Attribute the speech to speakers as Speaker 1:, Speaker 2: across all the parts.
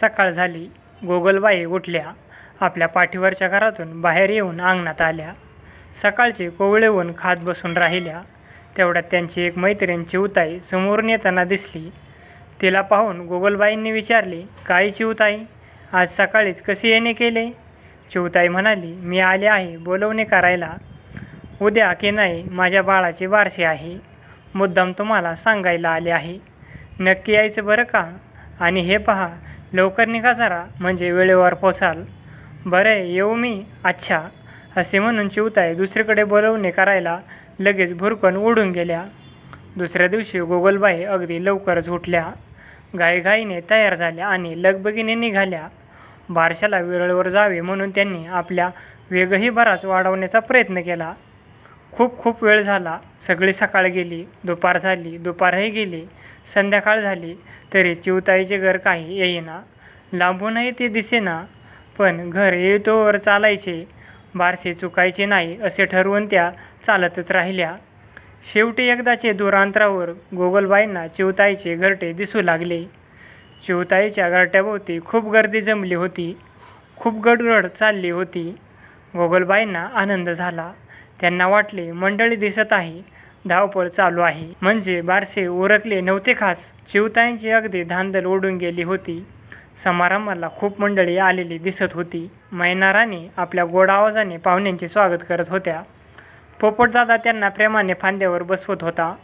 Speaker 1: सकाळ झाली. गोगलबाई उठल्या. आपल्या पाठीवरच्या घरातून बाहेर येऊन अंगणात आल्या. सकाळचे कोवळे ऊन खात बसून राहिल्या. तेवढ्यात त्यांची एक मैत्रीण चिवताई समोरून येताना दिसली. तिला पाहून गोगलबाईंनी विचारले काय चिवताई आज सकाळीच कसे येणे केले? चिवताई म्हणाली मी आले आहे बोलवणे करायला. उद्या की नाही माझ्या बाळाची बारसे आहे. मुद्दाम तुम्हाला सांगायला आले आहे. नक्की यायचं बरं का? आणि हे पहा लवकर निघा जरा म्हणजे वेळेवर पोचाल. बरं आहे येऊ मी? अच्छा. असे म्हणून चिवताई दुसरीकडे बोलवणे करायला लगेच भुरकण उडून गेल्या. दुसऱ्या दिवशी गोगलबाई अगदी लवकरच उठल्या. घाईघाईने तयार झाल्या आणि लगबगीने निघाल्या. बारशाला विरळवर जावे म्हणून त्यांनी आपल्या वेगही बराच वाढवण्याचा प्रयत्न केला. खूप खूप वेळ झाला. सगळी सकाळ गेली दुपार झाली दुपारही गेली संध्याकाळ झाली तरी चिवताईचे घर काही येईना. लांबूनही ते दिसेना पण घर येतोवर चालायचे. बारसे चुकायचे नाही असे ठरवून त्या चालतच राहिल्या. शेवटी एकदाचे दूरांतरावर गोगलबाईंना चिवताईचे घरटे दिसू लागले. चिवताईच्या घरट्याभोवती खूप गर्दी जमली होती. खूप गडगड चालली होती. गोगलबाईंना आनंद झाला. त्यांना वाटले मंडळी दिसत आहे. धावपळ चालू आहे. म्हणजे बारसे उरकले नव्हते खास. चिवताईंची अगदी धांदल ओढून गेली होती. समारंभाला खूप मंडळी आलेली दिसत होती. मैनाराने आपल्या गोड आवाजाने पाहुण्यांचे स्वागत करत होत्या. पोपटदादा त्यांना प्रेमाने फांद्यावर बसवत होता.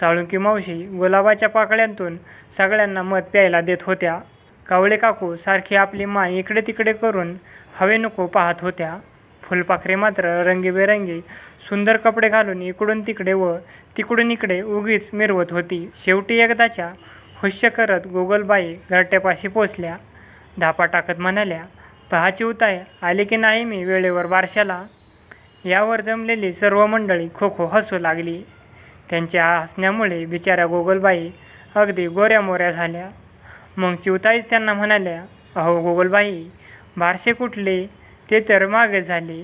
Speaker 1: साळुंकी मावशी गुलाबाच्या पाकळ्यांतून सगळ्यांना मत प्यायला देत होत्या. कावळे काकू सारखी आपली मान इकडे तिकडे करून हवे नको पाहत होत्या. फुलपाखरे मात्र रंगीबेरंगी. सुंदर कपडे घालून इकडून तिकडे व तिकडून इकडे उगीच मिरवत होती. शेवटी एकदाच्या हुश्य करत गोगलबाई घरट्यापाशी पोचल्या. धापा टाकत म्हणाल्या पहा उताय आले की नाही मी वेळेवर बारशाला यावर जमलेली सर्व मंडळी खो खो हसू लागली. त्यांच्या हसण्यामुळे बिचाऱ्या गोगलबाई अगदी गोऱ्या मोऱ्या झाल्या. मग चिवताईच त्यांना म्हणाल्या अहो गोगलबाई बारसे कुठले? ते तर मागे झाले.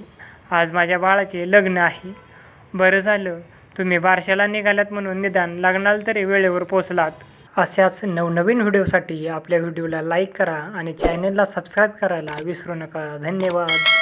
Speaker 1: आज माझ्या बाळाचे लग्न आहे. बरं झालं तुम्ही बारशाला निघालात म्हणून निदान लग्नाला तरी वेळेवर पोचलात. अशाच नवनवीन व्हिडिओसाठी आपल्या व्हिडिओला लाईक करा आणि चॅनलला सबस्क्राईब करायला विसरू नका. धन्यवाद.